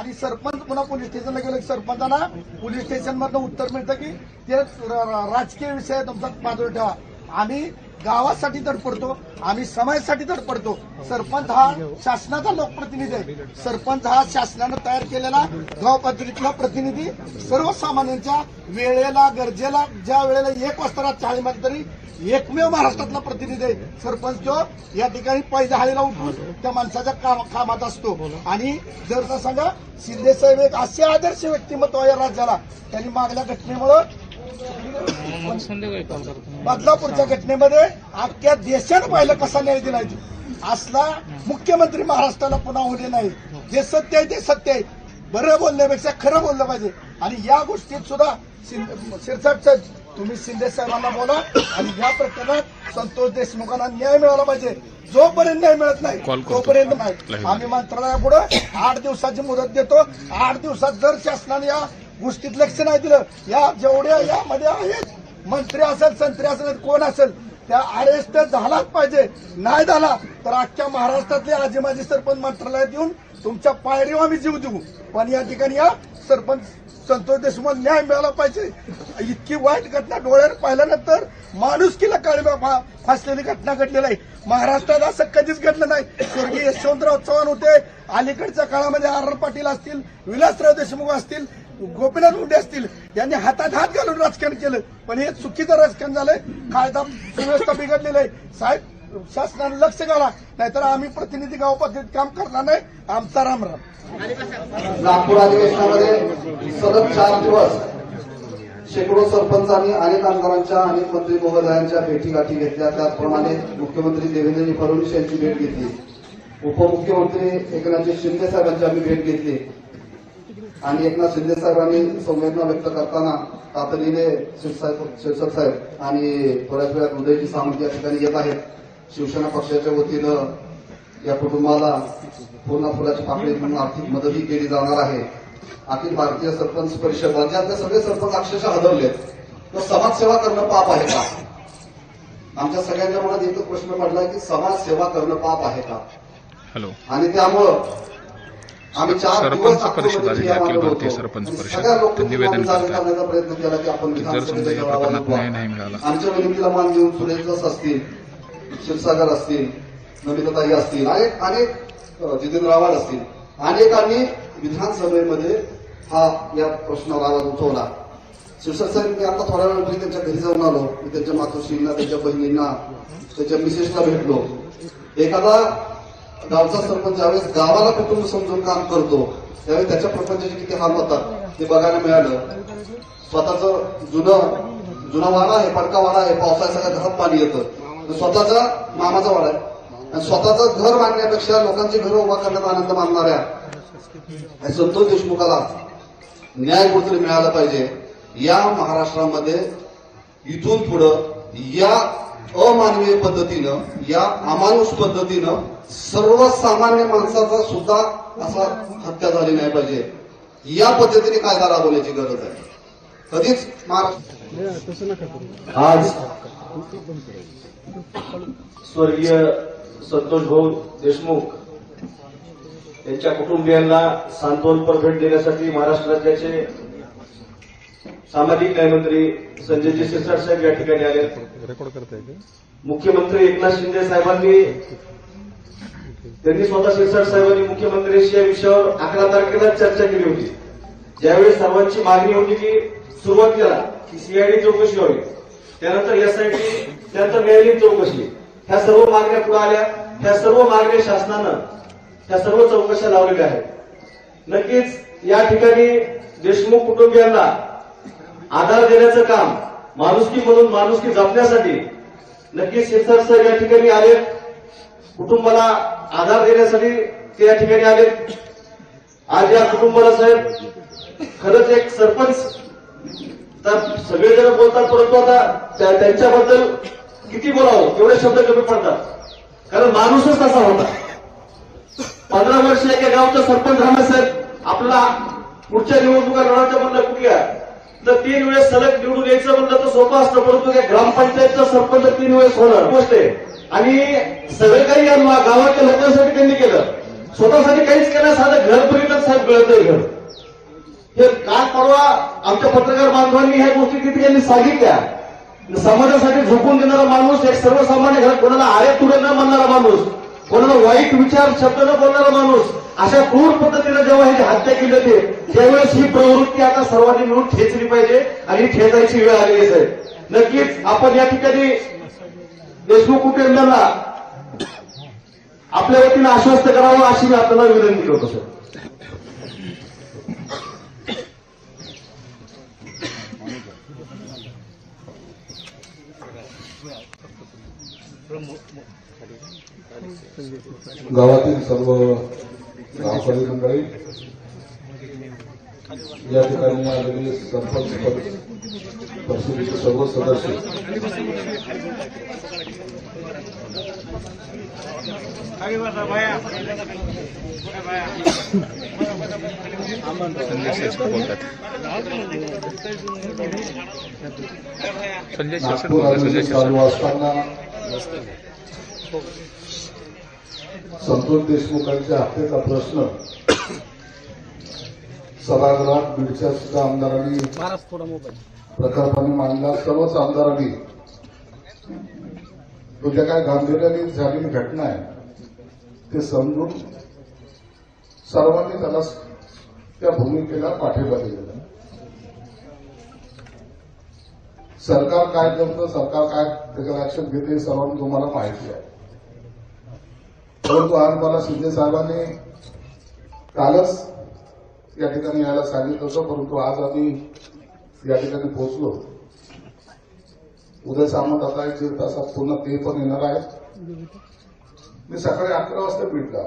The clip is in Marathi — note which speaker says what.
Speaker 1: आणि सरपंच पुन्हा पोलीस स्टेशनला गेलो. की सरपंचांना पोलीस स्टेशनमधनं उत्तर मिळतं की ते राजकीय विषय तुमचा बाजूला ठेवा. आम्ही गावासाठी धडपडतो आम्ही समाजासाठी धडपडतो सरपंच हा शासनाचा लोकप्रतिनिधी आहे. सरपंच हा शासनानं तयार केलेला गाव पातळीतला प्रतिनिधी सर्वसामान्यांच्या वेळेला गरजेला ज्या वेळेला एक वाजता रात शाळेमध्ये तरी एकमेव महाराष्ट्रातला प्रतिनिधी आहे. सरपंच तो या ठिकाणी पैजा हाळीला उठून त्या माणसाच्या काम- कामात असतो. आणि जर का सांगा शिंदे साहेब एक असे आदर्श व्यक्तिमत्व या राज्याला त्यांनी मागल्या घटनेमुळं बदलापूरच्या घटनेमध्ये अख्ख्या देशानं पाहिलं कसा न्याय दिलाय तो. असला मुख्यमंत्री महाराष्ट्राला पुन्हा होणे नाही. जे सत्य आहे ते सत्य आहे. बरं बोलण्यापेक्षा खरं बोललं पाहिजे. आणि या गोष्टीत सुद्धा शिरसाट साहेब तुम्ही शिंदे साहेबांना बोला. आणि या प्रकरणात संतोष देशमुखांना न्याय मिळाला पाहिजे. जोपर्यंत न्याय मिळत नाही. तोपर्यंत नाही. आम्ही मंत्रालयापुढे आठ दिवसाची मुदत देतो. आठ दिवसात जर शासनाने या गोष्टीत लक्ष नाही दिलं. या जेवढ्या यामध्ये आहेत मंत्री असेल संत्री असेल कोण असेल त्या अरेस्ट झालाच पाहिजे. नाही झाला तर अख्ख्या महाराष्ट्रातले आजी माजी सरपंच मंत्रालयात येऊन तुमच्या पायरीवर आम्ही जीव देऊ. पण या ठिकाणी या सरपंच संतोष देशमुख न्याय मिळाला पाहिजे. इतकी वाईट घटना डोळ्यावर पाहिल्यानंतर माणुसकीला काळीबा फासलेली घटना घडलेली आहे महाराष्ट्रात असं कधीच घडलं नाही. स्वर्गीय यशवंतराव चव्हाण होते. अलीकडच्या काळामध्ये आर आर पाटील असतील विलासराव देशमुख असतील गोपीनाथ मुंडे असतील यांनी हातात हात घालून राजकारण केलं. पण हे चुकीचं राजकारण झालंय. कायदा सुव्यवस्था बिघडलेलं आहे. साहेब शासनाने लक्ष घाला नाहीतर आम्ही प्रतिनिधी गाव पद्धतीत काम करणार नाही. आमचा राम राम.
Speaker 2: नागपूर अधिवेशनामध्ये सलग चार दिवस शेकडो सरपंचांनी अनेक आमदारांच्या अनेक मंत्री महोदयांच्या भेटीगाठी घेतल्या. त्याचप्रमाणे मुख्यमंत्री देवेंद्र फडणवीस यांची भेट घेतली. उपमुख्यमंत्री एकनाथ शिंदे साहेबांची आम्ही भेट घेतली. आणि एकनाथ शिंदे साहेबांनी संवेदना व्यक्त करताना तातडीने शिरसाहेब शिरसाट साहेब आणि थोड्याच वेळात उदयजी सामंत या ठिकाणी येत आहेत. शिवसेना पक्षाच्या वतीनं या कुटुंबाला पूर्ण फुलाची पाकळी म्हणून आर्थिक मदतही केली जाणार आहे. अखिल भारतीय सरपंच परिषद राज्यातले सगळे सरपंच अक्षरशः हदवलेत तर समाजसेवा करणं पाप आहे का? आमच्या सगळ्यांच्या मनात एकच प्रश्न पडलाय की समाजसेवा करणं पाप आहे का?
Speaker 3: हॅलो.
Speaker 2: आणि त्यामुळं आम्ही चार
Speaker 3: सरपंच
Speaker 2: दिवस सगळ्या
Speaker 3: निवेदन.
Speaker 2: करण्याचा प्रयत्न केला की आपण विधानसभेच्या
Speaker 3: मिळाला.
Speaker 2: आमच्या विनंतीला मान देऊन सुरेश असतील. क्षीरसागर असतील नमिताताई असतील अनेक अनेक जितेंद्र आव्हाड असतील अनेकांनी विधानसभेमध्ये हा या प्रश्नावर आवाज उठवला शिरसाट मी आता थोड्या वेळापूर्वी त्यांच्या घरी जाऊन आलो. मी त्यांच्या मातोश्रींना त्यांच्या बहिणींना त्यांच्या मिसेसला भेटलो. एखादा गावचा सरपंच ज्यावेळेस गावाला कुटुंब समजून काम करतो त्यावेळेस त्याच्या प्रपंचाचे किती हाल होतात ते बघायला मिळालं. स्वतःच जुनं जुना वाडा आहे पडका वाडा आहे पावसाळ्यात सगळ्या घरात पाणी येतं. स्वतःचा मामाचा वाडा आहे. आणि स्वतःचं घर बांधण्यापेक्षा लोकांची घरं उभा करण्यात आनंद मानणाऱ्या संतोष देशमुखाला न्याय कुठतरी मिळाला पाहिजे. या महाराष्ट्रामध्ये इथून पुढं या अमानवीय पद्धतीनं या अमानुष पद्धतीनं सर्वसामान्य माणसाचा सुद्धा असा हत्या झाली नाही पाहिजे. या पद्धतीने कायदा राबवण्याची गरज आहे. कधीच महाराष्ट्र
Speaker 4: आज स्वर्गीय संतोष भाऊ देशमुख यांच्या कुटुंबियांना सांत्वनपर भेट देण्यासाठी महाराष्ट्र राज्याचे सामाजिक न्यायमंत्री संजयजी सिरसाट साहेब या ठिकाणी आले.
Speaker 3: रेकॉर्ड करता येते
Speaker 4: मुख्यमंत्री एकनाथ शिंदे साहेबांनी त्यांनी स्वतः शिरसाट साहेबांनी मुख्यमंत्र्यांशी या विषयावर अकरा तारखेला चर्चा केली होती. ज्यावेळी सर्वांची मागणी होती की सुरुवातीला की सीआयडी चौकशी व्हावी. त्यानंतर एसआयटी त्यानंतर न्यायालयीन चौकशी. ह्या सर्व मागण्या पुढे आल्या. ह्या सर्व मागण्या शासनानं त्या सर्व चौकशा लावलेल्या आहेत. नक्कीच या ठिकाणी देशमुख कुटुंबियांना आधार देण्याचं काम माणुसकी म्हणून माणुसकी जपण्यासाठी नक्कीच शिरसाट सर या ठिकाणी आले कुटुंबाला आधार देण्यासाठी ते या ठिकाणी आले आज या कुटुंबाला साहेब खरंच एक सरपंच तर सगळेजण बोलतात परंतु आता त्या- त्यांच्याबद्दल किती बोलावं? एवढे शब्द कमी पडतात. कारण माणूसच तसा होता. पंधरा वर्ष एका गावचा सरपंच राहणार साहेब आपला पुढच्या निवडणुका लढायचं म्हणलं कुठल्या तर तीन वेळेस सलग निवडून यायचं म्हणलं तर सोपं असतं परंतु त्या ग्रामपंचायतचा सरपंच तीन वेळेस होणार. गोष्ट आहे. आणि सगळं काही गावातल्या गावाच्या लोकांसाठी त्यांनी केलं. स्वतःसाठी काहीच केलं साधं घर पर्यंत साहेब कळतंय घर. हे काल परवा आमच्या पत्रकार बांधवांनी ह्या गोष्टी तिथे यांनी सांगितल्या. समाजासाठी झोपून देणारा माणूस एक सर्वसामान्य घरात कोणाला आरे तुडे न म्हणणारा माणूस कोणाला वाईट विचार शब्द न बोलणारा माणूस अशा क्रूर पद्धतीने जेव्हा ह्याची हत्या केली होती त्यावेळेस ही प्रवृत्ती आता सर्वांनी मिळून ठेचली पाहिजे आणि ठेचायची वेळ आलेली आहे. नक्कीच आपण या ठिकाणी देशमुख कुटुंबांना आपल्या वतीनं आश्वस्त करावं अशी मी आपल्याला विनंती करतो सर.
Speaker 5: गावातील सर्व गावकरी मंडळी या ठिकाणी आलेले सरपंच परिषदेचे सर्व सदस्य नागपूर अधिवेशन चालू असताना संतोष देशमुखांच्या हत्येचा प्रश्न. सभागृहात बीडच्या सुद्धा आमदारांनी प्रकल्पाने मांडला. सर्वच आमदारांनी. तो ज्या काय गांभीर्याने झालेली घटना आहे ते समजून सर्वांनी त्याला त्या भूमिकेला पाठिंबा दिलेला सरकार काय करतं सरकार काय त्याच्यावर ऍक्शन घेते हे सर्वांनी तुम्हाला माहिती आहे. परंतु आज मला शिंदे साहेबांनी कालच या ठिकाणी यायला सांगितलं होतं परंतु आज आम्ही या ठिकाणी पोहोचलो. उद्या सामंत आता एक दीड तासात पूर्ण ते पण येणार आहेत. मी सकाळी अकरा वाजता भेटला.